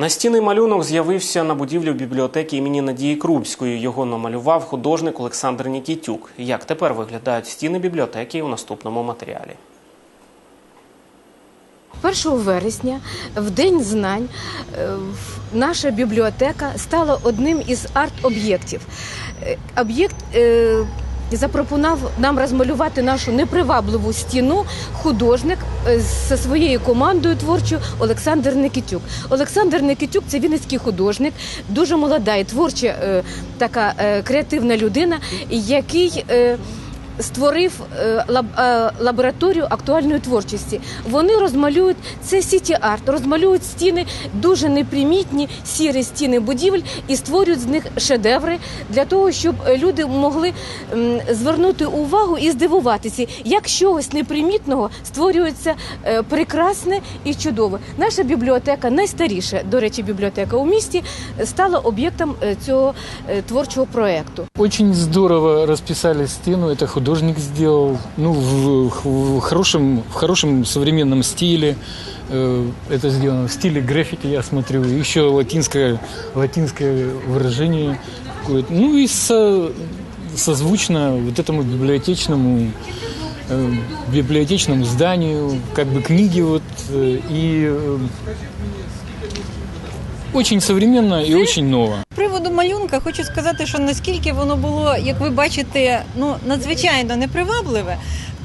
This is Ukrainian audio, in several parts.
Настінний малюнок з'явився на будівлі бібліотеки імені Надії Крупської. Його намалював художник Олександр Нікітюк. Як тепер виглядають стіни бібліотеки у наступному матеріалі? 1 вересня, в День знань, е, наша бібліотека стала одним із арт-об'єктів. Е, Об'єкт е, запропонував нам розмалювати нашу непривабливу стіну художник е, зі своєю командою творчою Олександр Никитюк. Олександр Никитюк це вінницький художник, дуже молода і творча е, така е, креативна людина, який. Створив е, е, лабораторію актуальної творчості. Вони розмалюють це сіті арт, розмалюють стіни дуже непримітні, сірі стіни будівель і створюють з них шедеври для того, щоб люди могли звернути увагу і здивуватися, як чогось непримітного створюється е, прекрасне і чудове. Наша бібліотека, найстаріша, до речі, бібліотека у місті, стала об'єктом цього творчого проекту. Очень здорово расписали стену, это художник сделал, ну, в, в хорошем, в хорошем современном стиле. Э, Это сделано в стиле граффити, я смотрю, еще латинское, латинское выражение какое-то. Ну и со- созвучно вот этому библиотечному э, библиотечному зданию, как бы книги вот э, и очень современно і очень ново. Приводу малюнка хочу сказати, що наскільки воно було, як ви бачите, ну надзвичайно непривабливе.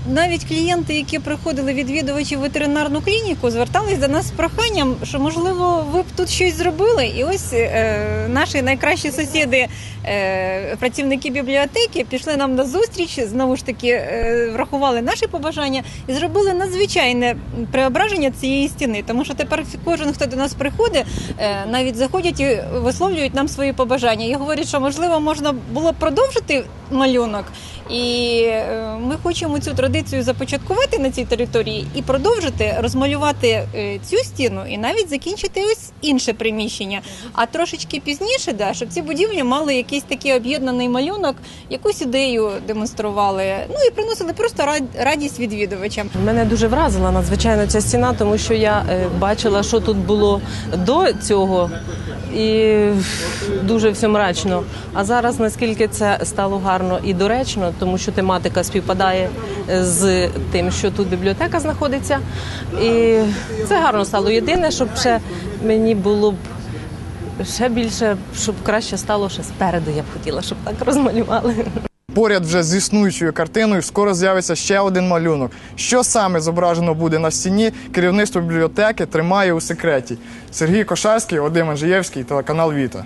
Навіть клієнти, які приходили відвідувачі в ветеринарну клініку, звертались до нас з проханням, що можливо ви б тут щось зробили. І ось е, наші найкращі сусіди, е, працівники бібліотеки, пішли нам на зустріч, знову ж таки е, врахували наші побажання і зробили надзвичайне преображення цієї стіни. Тому що тепер кожен, хто до нас приходить, е, навіть заходять і висловлюють нам свої побажання. І говорять, що можливо можна було б продовжити малюнок. І е, ми хочемо цю традицію започаткувати на цій території і продовжити розмалювати е, цю стіну і навіть закінчити ось інше приміщення. А трошечки пізніше, да, щоб ці будівлі мали якийсь такий об'єднаний малюнок, якусь ідею демонстрували. Ну і приносили просто рад- радість відвідувачам. Мене дуже вразила надзвичайно ця стіна, тому що я е, бачила, що тут було до цього, і дуже все мрачно. А зараз наскільки це стало гарно і доречно, тому що тематика співпадає е, з тим, що тут бібліотека знаходиться. І це гарно стало. Єдине, щоб ще мені було б. Ще більше, щоб краще стало ще спереду, я б хотіла, щоб так розмалювали. Поряд вже з існуючою картиною скоро з'явиться ще один малюнок. Що саме зображено буде на стіні, керівництво бібліотеки тримає у секреті. Сергій Кошарський, Вадим Анжиєвський, телеканал Віта.